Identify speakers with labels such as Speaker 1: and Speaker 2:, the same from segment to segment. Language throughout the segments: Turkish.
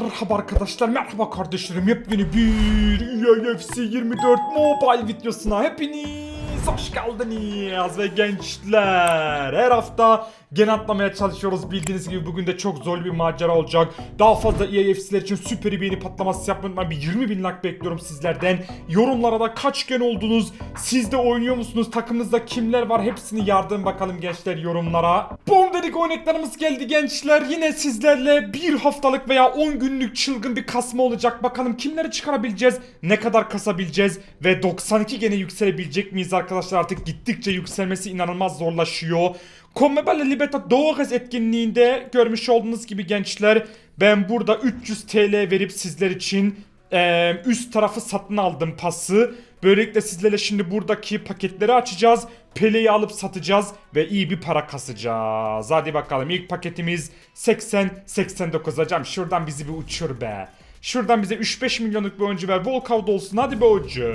Speaker 1: Merhaba arkadaşlar, merhaba kardeşlerim. Yepyeni bir UFC 24 Mobile videosuna hepiniz hoş geldiniz ve gençler. Her hafta gene atlamaya çalışıyoruz. Bildiğiniz gibi bugün de çok zor bir macera olacak. Daha fazla EAFC'ler için süper bir beğeni patlaması yapmayı unutmayın. Bir 20 bin like bekliyorum sizlerden. Yorumlara da kaç gen oldunuz? Siz de oynuyor musunuz? Takımınızda kimler var? Hepsini yardım bakalım gençler yorumlara. Bom dedik oynaklarımız geldi gençler. Yine sizlerle bir haftalık veya 10 günlük çılgın bir kasma olacak. Bakalım kimleri çıkarabileceğiz? Ne kadar kasabileceğiz? Ve 92 gene yükselebilecek miyiz arkadaşlar? Artık gittikçe yükselmesi inanılmaz zorlaşıyor. Conmebol Libertadores etkinliğinde görmüş olduğunuz gibi gençler ben burada 300 TL verip sizler için eee, üst tarafı satın aldım pası. Böylelikle sizlerle şimdi buradaki paketleri açacağız. Pele'yi alıp satacağız ve iyi bir para kasacağız. Hadi bakalım ilk paketimiz 80-89 hocam şuradan bizi bir uçur be. Şuradan bize 3-5 milyonluk bir oyuncu ver. Volkout olsun hadi be hocam.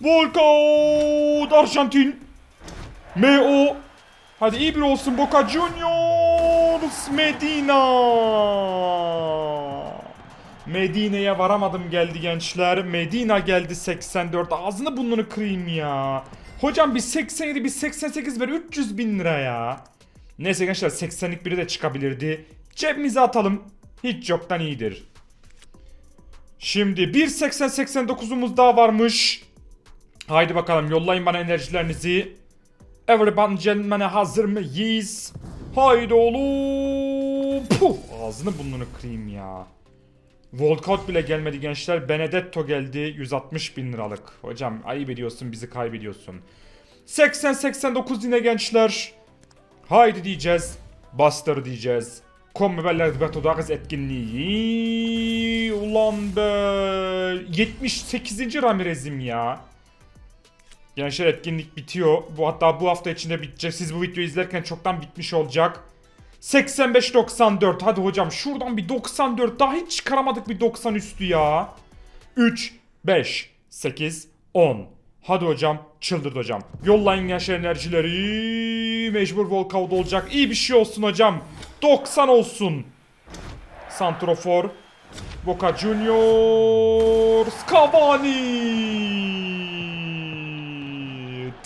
Speaker 1: Volkout Arjantin. M.O. Hadi iyi bir olsun Boca Juniors Medina. Medine'ye varamadım geldi gençler. Medina geldi 84. Ağzını burnunu kırayım ya. Hocam bir 87 bir 88 ver 300 bin lira ya. Neyse gençler 80'lik biri de çıkabilirdi. Cebimize atalım. Hiç yoktan iyidir. Şimdi 1.80-89'umuz daha varmış. Haydi bakalım yollayın bana enerjilerinizi. Everybody gentlemen'e hazır mıyız? Haydi oğlum. Puh, ağzını burnunu kırayım ya. Walkout bile gelmedi gençler. Benedetto geldi 160 bin liralık. Hocam ayıp ediyorsun bizi kaybediyorsun. 80-89 yine gençler. Haydi diyeceğiz. Buster diyeceğiz. Conmebol Libertadores etkinliği. Ulan be. 78. Ramirez'im ya. Gençler etkinlik bitiyor. Bu hatta bu hafta içinde bitecek. Siz bu videoyu izlerken çoktan bitmiş olacak. 85-94. Hadi hocam şuradan bir 94. Daha hiç çıkaramadık bir 90 üstü ya. 3, 5, 8, 10. Hadi hocam çıldırt hocam. Yollayın gençler enerjileri. Mecbur walkout olacak. İyi bir şey olsun hocam. 90 olsun. Santrofor. Boca Juniors. Cavani.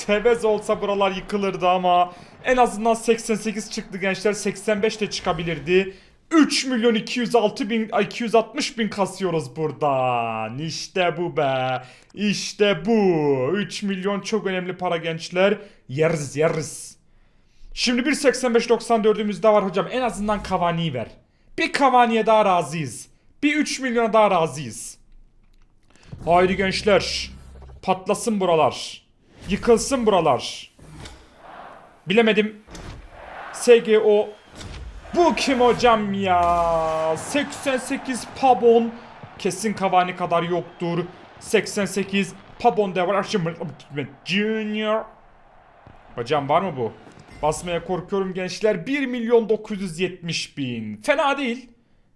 Speaker 1: Tevez olsa buralar yıkılırdı ama en azından 88 çıktı gençler. 85 de çıkabilirdi. 3 milyon 206 bin, ay, 260 bin kasıyoruz buradan. İşte bu be. İşte bu. 3 milyon çok önemli para gençler. Yeriz yeriz. Şimdi bir 85-94'ümüz daha var hocam. En azından Cavani'yi ver. Bir Cavani'ye daha razıyız. Bir 3 milyona daha razıyız. Haydi gençler. Patlasın buralar. Yıkılsın buralar. Bilemedim. SGO. Bu kim hocam ya? 88 Pabon. Kesin Cavani kadar yoktur. 88 Pabon da var. Arşim- Junior. Hocam var mı bu? Basmaya korkuyorum gençler. 1 milyon 970 bin. Fena değil.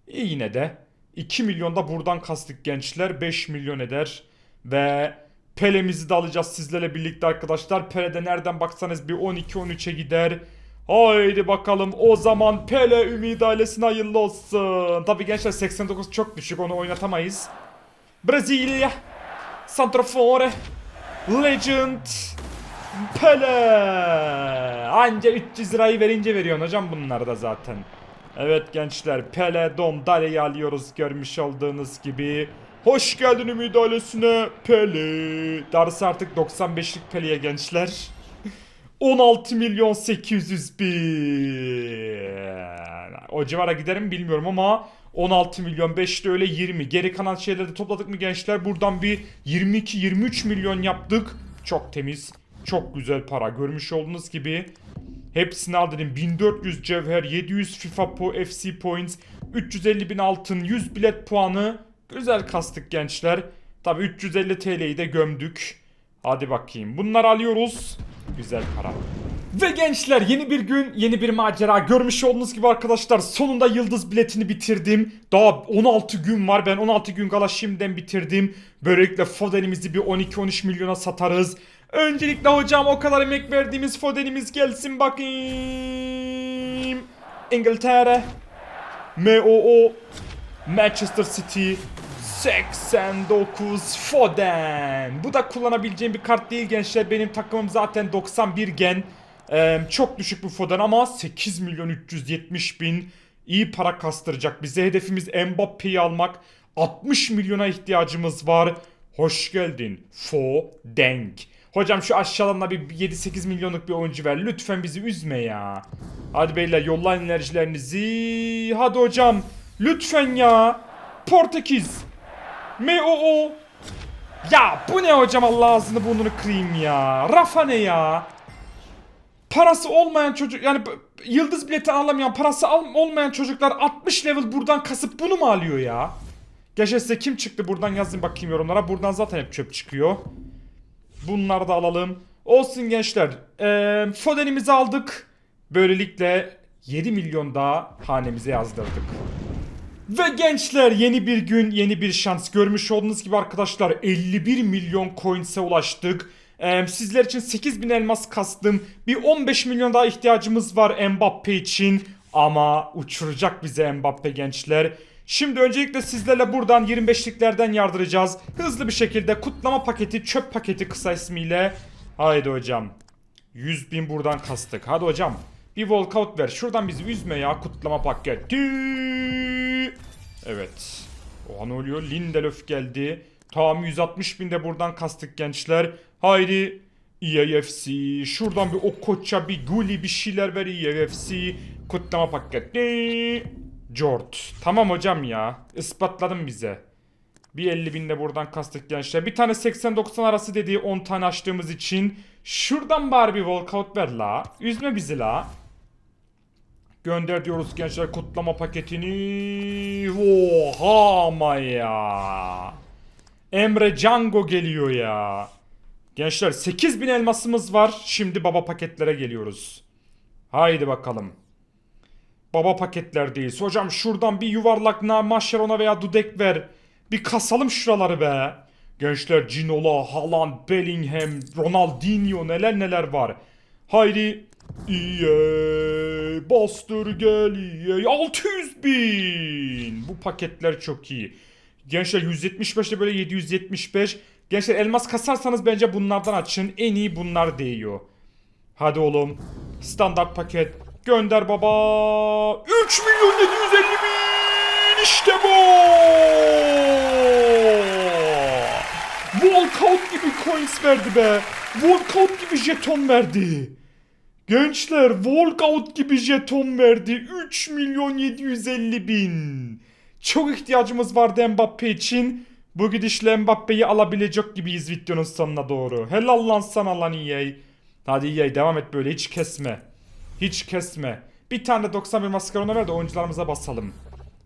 Speaker 1: İyi yine de. 2 milyon da buradan kastık gençler. 5 milyon eder. Ve Pele'mizi de alacağız sizlerle birlikte arkadaşlar. Pele'de nereden baksanız bir 12-13'e gider. Haydi bakalım o zaman Pele Ümit ailesine hayırlı olsun. Tabi gençler 89 çok düşük onu oynatamayız. Brezilya. Santrafore. Legend. Pele. Anca 300 lirayı verince veriyorsun hocam bunları da zaten. Evet gençler Pele Dom Dale'yi alıyoruz görmüş olduğunuz gibi. Hoş geldin Ümit ailesine Pele. Darısı artık 95'lik Pele'ye gençler. 16 milyon 800 bin. O civara giderim bilmiyorum ama 16 milyon 5 de öyle 20. Geri kalan şeyleri de topladık mı gençler? Buradan bir 22-23 milyon yaptık. Çok temiz. Çok güzel para. Görmüş olduğunuz gibi. Hepsini aldırın. 1400 cevher, 700 FIFA po FC points, 350 bin altın, 100 bilet puanı. Güzel kastık gençler. Tabi 350 TL'yi de gömdük. Hadi bakayım. Bunları alıyoruz. Güzel para. Ve gençler yeni bir gün, yeni bir macera. Görmüş olduğunuz gibi arkadaşlar sonunda yıldız biletini bitirdim. Daha 16 gün var. Ben 16 gün kala şimdiden bitirdim. Böylelikle Foden'imizi bir 12-13 milyona satarız. Öncelikle hocam o kadar emek verdiğimiz Foden'imiz gelsin bakayım. İngiltere. MOO Manchester City 89 Foden. Bu da kullanabileceğim bir kart değil gençler. Benim takımım zaten 91 gen. Ee, çok düşük bir Foden ama 8 milyon 370 bin iyi para kastıracak bize. Hedefimiz Mbappe'yi almak. 60 milyona ihtiyacımız var. Hoş geldin Foden. Hocam şu aşağıdan bir 7-8 milyonluk bir oyuncu ver. Lütfen bizi üzme ya. Hadi beyler yollayın enerjilerinizi. Hadi hocam. Lütfen ya. Portekiz. M-O-O. Ya bu ne hocam Allah ağzını burnunu kırayım ya. Rafa ne ya? Parası olmayan çocuk yani yıldız bileti alamayan parası al- olmayan çocuklar 60 level buradan kasıp bunu mu alıyor ya? Geçen size kim çıktı buradan yazın bakayım yorumlara. Buradan zaten hep çöp çıkıyor. Bunları da alalım. Olsun gençler. Ee, Foden'imizi aldık. Böylelikle 7 milyon daha hanemize yazdırdık. Ve gençler yeni bir gün yeni bir şans görmüş olduğunuz gibi arkadaşlar 51 milyon coins'e ulaştık. Ee, sizler için 8000 elmas kastım. Bir 15 milyon daha ihtiyacımız var Mbappe için. Ama uçuracak bize Mbappe gençler. Şimdi öncelikle sizlerle buradan 25'liklerden yardıracağız. Hızlı bir şekilde kutlama paketi, çöp paketi kısa ismiyle. Haydi hocam. 100 bin buradan kastık. Hadi hocam. Bir walkout ver. Şuradan bizi üzme ya kutlama paketi. Evet. Oha ne oluyor? Lindelöf geldi. Tamam 160 bin de buradan kastık gençler. Haydi. EAFC. Şuradan bir o koça bir guli bir şeyler ver EAFC. Kutlama paketi. Jort. Tamam hocam ya. Ispatladın bize. Bir 50 bin de buradan kastık gençler. Bir tane 80-90 arası dediği 10 tane açtığımız için. Şuradan bari bir walkout ver la. Üzme bizi la. Gönder diyoruz gençler kutlama paketini. Oha ama ya. Emre Django geliyor ya. Gençler 8000 elmasımız var. Şimdi baba paketlere geliyoruz. Haydi bakalım. Baba paketlerdeyiz. Hocam şuradan bir yuvarlak na Maşerona veya Dudek ver. Bir kasalım şuraları be. Gençler Ginola, Haaland, Bellingham, Ronaldinho neler neler var. Haydi. EA bastır gel EA 600 bin. Bu paketler çok iyi. Gençler 175'te böyle 775. Gençler elmas kasarsanız bence bunlardan açın. En iyi bunlar değiyor. Hadi oğlum. Standart paket. Gönder baba. 3 milyon 750 bin. İşte bu. Walkout gibi coins verdi be. Walkout gibi jeton verdi. Gençler walkout gibi jeton verdi. 3 milyon 750 bin. Çok ihtiyacımız vardı Mbappe için. Bu gidişle Mbappe'yi alabilecek gibiyiz videonun sonuna doğru. Helal lan sana lan EA. Hadi EA devam et böyle hiç kesme. Hiç kesme. Bir tane de 91 maskarona ver de oyuncularımıza basalım.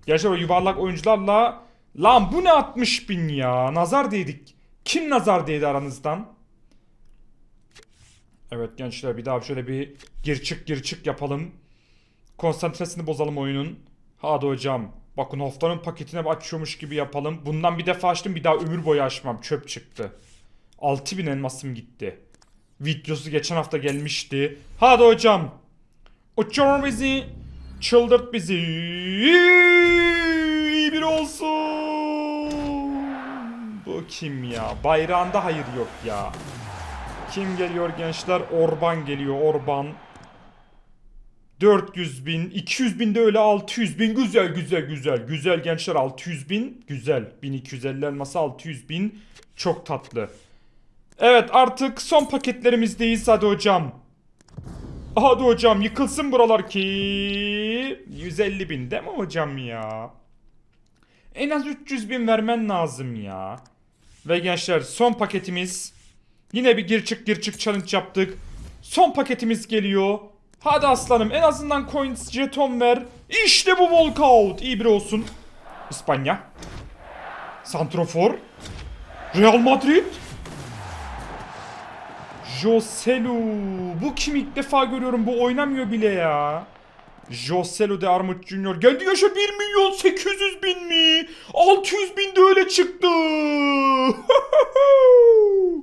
Speaker 1: Gerçi o yuvarlak oyuncularla... Lan bu ne 60 bin ya? Nazar değdik. Kim nazar değdi aranızdan? Evet gençler bir daha şöyle bir gir çık gir çık yapalım. Konsantresini bozalım oyunun. Hadi hocam. Bakın haftanın paketine açıyormuş gibi yapalım. Bundan bir defa açtım bir daha ömür boyu açmam. Çöp çıktı. 6000 elmasım gitti. Videosu geçen hafta gelmişti. Hadi hocam. Uçur bizi. Çıldırt bizi. İyi bir olsun. Bu kim ya? Bayrağında hayır yok ya. Kim geliyor gençler? Orban geliyor Orban. 400 bin, 200 bin de öyle 600 bin. Güzel güzel güzel. Güzel gençler 600 bin. Güzel. 1250 elması 600 bin. Çok tatlı. Evet artık son paketlerimizdeyiz hadi hocam. Hadi hocam yıkılsın buralar ki. 150 bin değil mi hocam ya? En az 300 bin vermen lazım ya. Ve gençler son paketimiz. Yine bir gir çık gir çık challenge yaptık. Son paketimiz geliyor. Hadi aslanım en azından coins jeton ver. İşte bu walkout. İyi bir olsun. İspanya. Santrofor. Real Madrid. Joselu. Bu kim ilk defa görüyorum bu oynamıyor bile ya. Joselu de Armut Junior geldi yaşa 1 milyon 800 bin mi? 600 bin de öyle çıktı.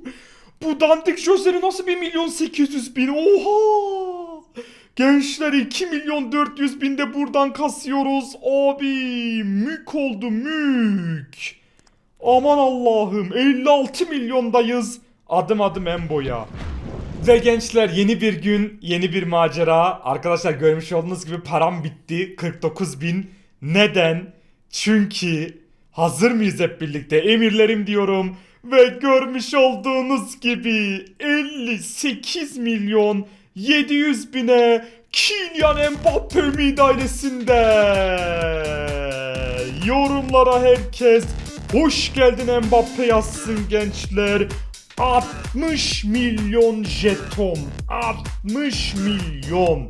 Speaker 1: bu dandik Joselu nasıl 1 milyon 800 bin? Oha. Gençler 2 milyon 400 bin de buradan kasıyoruz. Abi mük oldu mük. Aman Allah'ım 56 milyondayız. Adım adım Embo'ya. Ve gençler yeni bir gün, yeni bir macera. Arkadaşlar görmüş olduğunuz gibi param bitti. 49 bin. Neden? Çünkü hazır mıyız hep birlikte? Emirlerim diyorum. Ve görmüş olduğunuz gibi 58 milyon 700 bine Kylian Mbappe ümit ailesinde. Yorumlara herkes hoş geldin Mbappe yazsın gençler. 60 milyon jeton. 60 milyon.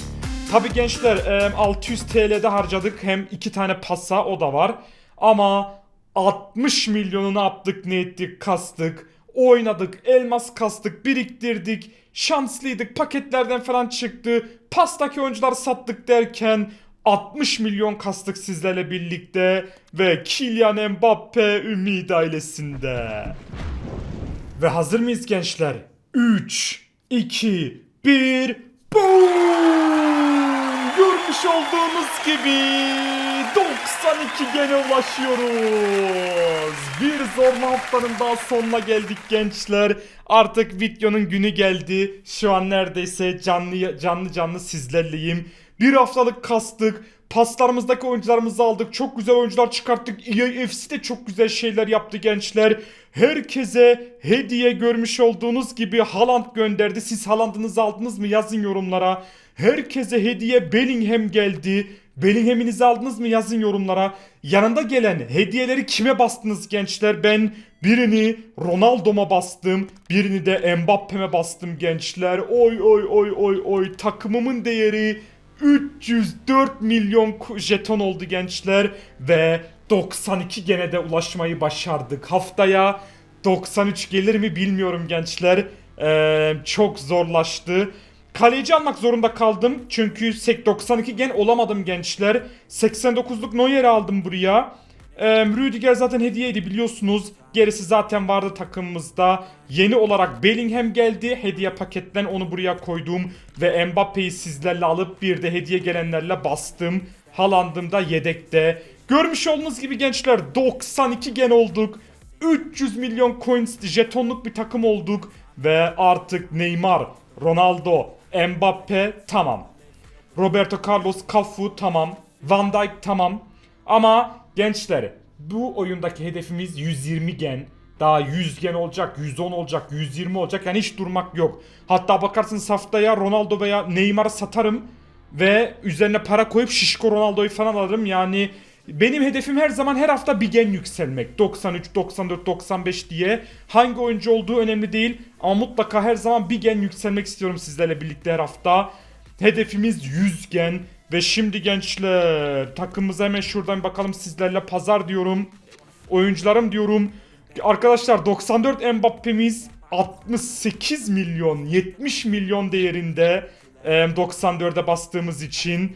Speaker 1: Tabi gençler e, 600 TL'de harcadık. Hem iki tane pasa o da var. Ama 60 milyonu ne yaptık ne ettik kastık. Oynadık, elmas kastık, biriktirdik. Şanslıydık, paketlerden falan çıktı. Pastaki oyuncuları sattık derken 60 milyon kastık sizlerle birlikte. Ve Kylian Mbappe Ümit ailesinde. Ve hazır mıyız gençler? 3, 2, 1, boom! Görmüş olduğunuz gibi 92 gene ulaşıyoruz. Bir zorlu haftanın daha sonuna geldik gençler. Artık videonun günü geldi. Şu an neredeyse canlı canlı canlı sizlerleyim. Bir haftalık kastık. Paslarımızdaki oyuncularımızı aldık. Çok güzel oyuncular çıkarttık. EA FC de çok güzel şeyler yaptı gençler. Herkese hediye görmüş olduğunuz gibi Haaland gönderdi. Siz Haaland'ınızı aldınız mı? Yazın yorumlara. Herkese hediye Bellingham geldi. Bellingham'inizi aldınız mı? Yazın yorumlara. Yanında gelen hediyeleri kime bastınız gençler? Ben birini Ronaldo'ma bastım. Birini de Mbappe'me bastım gençler. Oy oy oy oy oy. Takımımın değeri 304 milyon jeton oldu gençler ve 92 gene de ulaşmayı başardık. Haftaya 93 gelir mi bilmiyorum gençler. Ee, çok zorlaştı. Kaleci almak zorunda kaldım çünkü sek- 92 gen olamadım gençler. 89'luk Neuer'i aldım buraya. Ee, Rüdiger zaten hediyeydi biliyorsunuz. Gerisi zaten vardı takımımızda. Yeni olarak Bellingham geldi. Hediye paketten onu buraya koydum. Ve Mbappe'yi sizlerle alıp bir de hediye gelenlerle bastım. Haaland'ım da yedekte. Görmüş olduğunuz gibi gençler 92 gen olduk. 300 milyon coins jetonluk bir takım olduk. Ve artık Neymar, Ronaldo, Mbappe tamam. Roberto Carlos, Cafu tamam. Van Dijk tamam. Ama gençler bu oyundaki hedefimiz 120 gen. Daha 100 gen olacak, 110 olacak, 120 olacak. Yani hiç durmak yok. Hatta bakarsınız haftaya Ronaldo veya Neymar'ı satarım. Ve üzerine para koyup Şişko Ronaldo'yu falan alırım. Yani benim hedefim her zaman her hafta bir gen yükselmek. 93, 94, 95 diye. Hangi oyuncu olduğu önemli değil. Ama mutlaka her zaman bir gen yükselmek istiyorum sizlerle birlikte her hafta. Hedefimiz 100 gen. Ve şimdi gençler takımımıza hemen şuradan bakalım sizlerle pazar diyorum. Oyuncularım diyorum. Arkadaşlar 94 Mbappe'miz 68 milyon 70 milyon değerinde e, 94'e bastığımız için.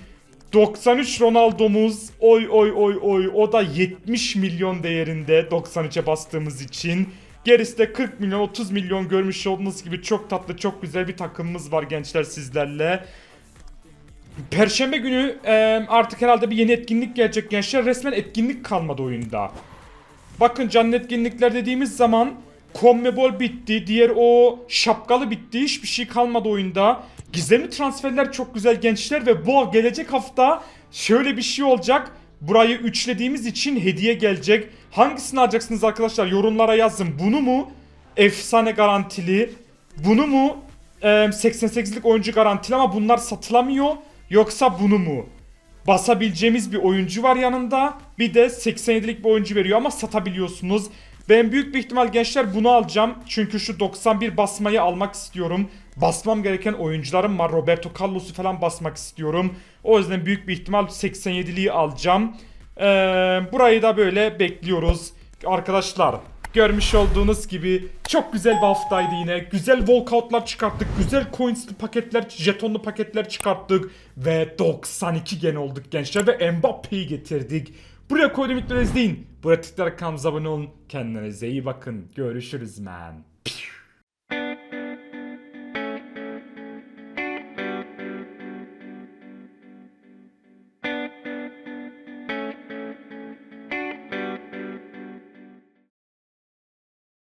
Speaker 1: 93 Ronaldo'muz oy oy oy oy o da 70 milyon değerinde 93'e bastığımız için. Gerisi de 40 milyon 30 milyon görmüş olduğunuz gibi çok tatlı çok güzel bir takımımız var gençler sizlerle. Perşembe günü e, artık herhalde bir yeni etkinlik gelecek gençler. Resmen etkinlik kalmadı oyunda. Bakın canlı etkinlikler dediğimiz zaman Conmebol bitti. Diğer o şapkalı bitti. Hiçbir şey kalmadı oyunda. Gizemli transferler çok güzel gençler ve bu gelecek hafta şöyle bir şey olacak. Burayı üçlediğimiz için hediye gelecek. Hangisini alacaksınız arkadaşlar? Yorumlara yazın. Bunu mu? Efsane garantili. Bunu mu? Ee, 88'lik oyuncu garantili ama bunlar satılamıyor. Yoksa bunu mu? Basabileceğimiz bir oyuncu var yanında. Bir de 87'lik bir oyuncu veriyor ama satabiliyorsunuz. Ben büyük bir ihtimal gençler bunu alacağım. Çünkü şu 91 basmayı almak istiyorum. Basmam gereken oyuncularım var. Roberto Carlos'u falan basmak istiyorum. O yüzden büyük bir ihtimal 87'liği alacağım. Ee, burayı da böyle bekliyoruz. Arkadaşlar görmüş olduğunuz gibi çok güzel bir haftaydı yine. Güzel walkoutlar çıkarttık. Güzel coinsli paketler, jetonlu paketler çıkarttık. Ve 92 gen olduk gençler ve Mbappe'yi getirdik. Buraya koydum videoları izleyin. Buraya tıklayarak kanalımıza abone olun. Kendinize iyi bakın. Görüşürüz man.